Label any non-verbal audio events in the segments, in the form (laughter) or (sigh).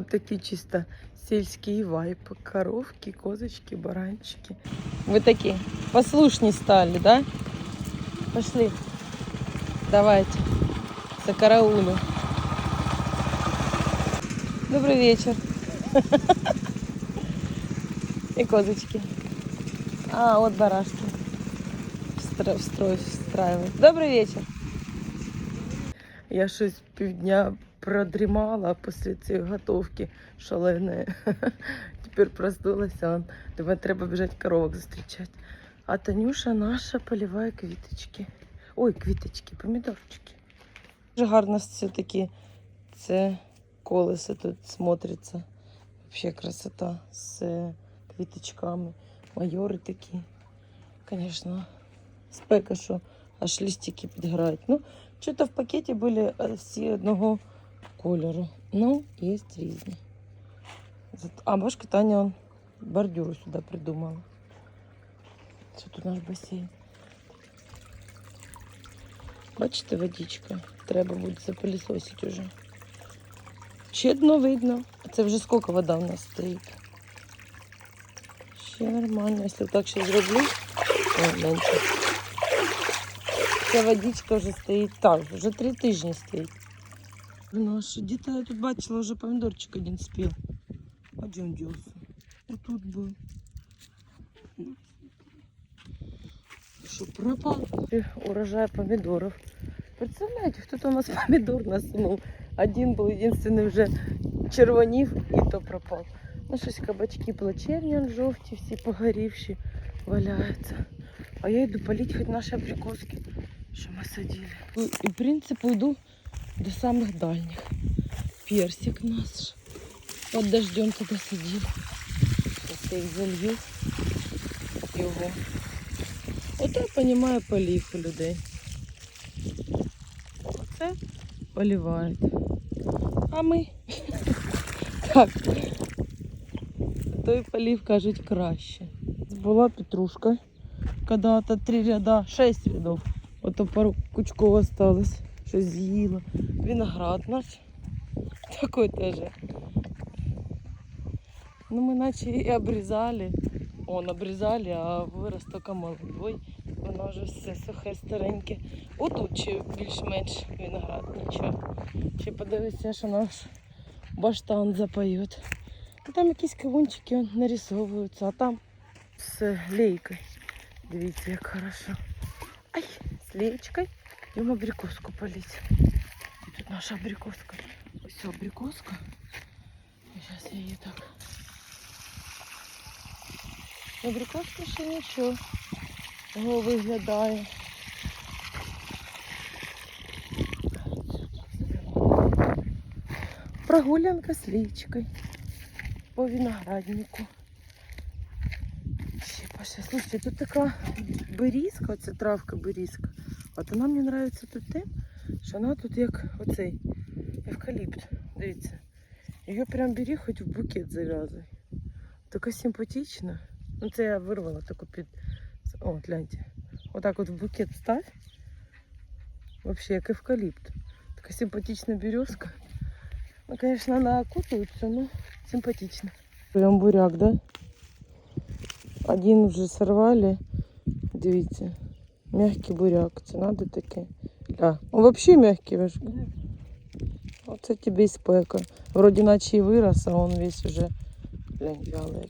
Вот такие чисто сельские вайпы. Коровки, козочки, баранчики. Вы такие послушнее стали, да? Пошли. Давайте. За караулю. Добрый вечер. (laughs) И козочки. А, вот барашки. В строй встраивают. Добрый вечер. Я щось півдня продрімала після цієї готовки шаленої. (laughs) Тепер проснулася. Думаю, треба біжати коровок зустрічати. А Танюша наша поливає квіточки. Ой, квіточки, помідорчики. Дуже гарно все-таки це колесо тут смотриться. Взагалі красота з квіточками. Майори такі. Звісно, спека, що аж листики підгорають. Ну, що-то в пакеті були всі одного кольору. Ну, є різні. А башка Таня бордюру сюди придумала. Це тут наш басейн. Бачите, водичка. Треба буде запилісосити вже. Ще дно видно. Це вже скільки вода у нас стоїть. Ще нормально. Якщо так ще зроблю. О, гляньте. Ця водичка вже стоїть так, вже три тижні стоїть. Ну, а що, діти, я тут бачила, вже помідорчик один спів. А де він дівся? Отут був. Що, пропав? Урожай помідорів. Представляєте, хто там у нас помідор (laughs) насунув? Один був єдиний вже червонів і то пропав. Ну, щось кабачки плачевні, он жовті, всі погорівші валяються. А я йду полить хоч наші абрикоски, що ми садили. І, в принципі, йду до самих дальніх. Персик наш. Под дождем туди сидів. Ось я їх залью. Його. Ото я розумію полив у людей. Оце поливають. А ми (laughs) так. Той полив, кажуть, краще. Була петрушка. Когда-то три ряда, шесть рядов. Ото пару кучков осталось. Щось з'їла. Виноград наш. Такой тоже. Ну, мы наче и обрезали. Он обрезали, а вирос тільки молодой. Воно вже все сухе, стареньке. Отут ще більш-менш виноград, нічого. Ще подивися, що наш баштан запоють. Там якісь кавунчики нарисовуються, а там з лейкою. Дивіться, як хорошо. Ай, з леєчкою. Йому абрикоску полить. Тут наша абрикоска. Ось абрикоска. Зараз я її так. Абрикоска ще нічого. Його виглядає. Прогулянка з лічкою по винограднику. Ще слушайте, тут така берізка, оця травка берізка. От вона мені подобається тут тим, що вона тут як оцей евкаліпт. Дивіться. Її прям бери, хоч в букет зав'язуй. Така симпатична. Ну це я вирвала таку під. О, гляньте. Отак от в букет ставь. Вообще як евкаліпт. Така симпатична березка. Ну, конечно, она окутывается, но симпатично. Прям буряк, да? Один вже сорвали. Дивіться. Мягкий буряк. Це надо таке. Да. Он вообще мягкий ваш. Оце тебе і спека. Вроді наче і вирос, а он весь уже вялий.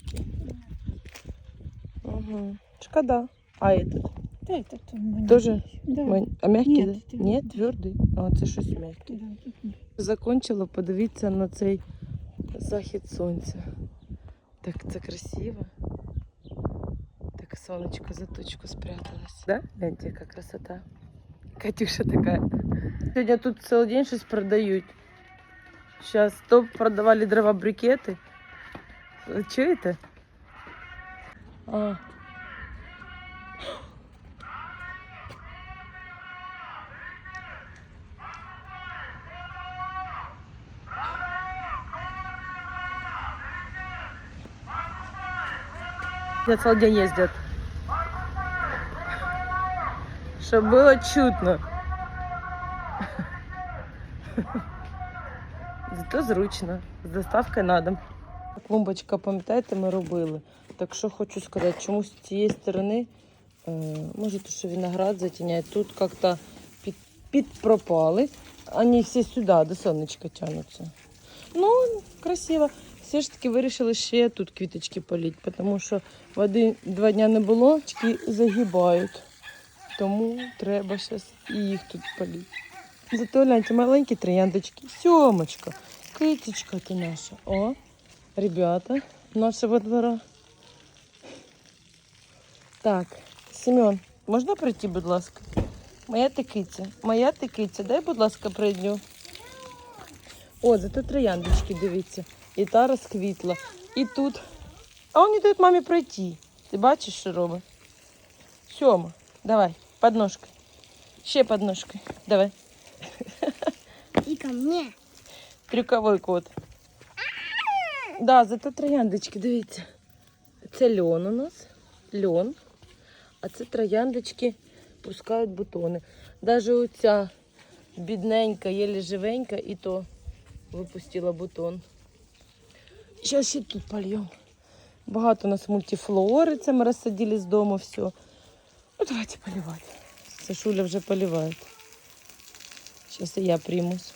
Угу. Шкода. А этот? Да, это маленький. Тоже? Да. А мягкий? Нет, да? Ні, твердий. А це щось мягке. Да, тут. Закончила, подивіться на цей захід сонця. Так це красиво. Так сонечко за тучку спряталось. Да? Гляньте, яка красота. Катюша така. Сьогодні тут цілий день щось продають. Зараз то продавали дрова брикети. Чуєте? А. Я целый день ездят. Чтобы было чутно. Зато зручно. З доставкою на дом. Клумбочка, пам'ятаєте, ми робили. Так що хочу сказати, чомусь з цієї сторони, е, може, то, що виноград затіняє, тут як-то під, підпропали. Вони всі сюди, до сонечка тягнуться. Ну, красиво. Все ж таки вирішили ще тут квіточки полити, тому що води два дні не було, квіточки загибають. Тому треба зараз їх тут полити. Зато гляньте, маленькі трояндочки. Сьомочка, китечка ти наша. О, ребята, нашого двора. Так, Семен, можна прийти, будь ласка? Моя ти моя ти дай, будь ласка, прийду. О, зато трояндочки, дивіться. І та розквітла. І тут. А вони дають мамі пройти. Ти бачиш, що робить? Сьома, давай, подножкой. Ще подножкой. Давай. И ко мне. Трюковий кот. Да, зато трояндочки, дивіться. Це льон у нас. Льон. А це трояндочки пускають бутони. Даже оця бідненька, єлі живенька, і то випустила бутон. Зараз ще тут польємо. Багато у нас мультифлори, це ми розсадили з дому все. Ну, давайте поливать. Сашуля вже поливає. Зараз я примусь.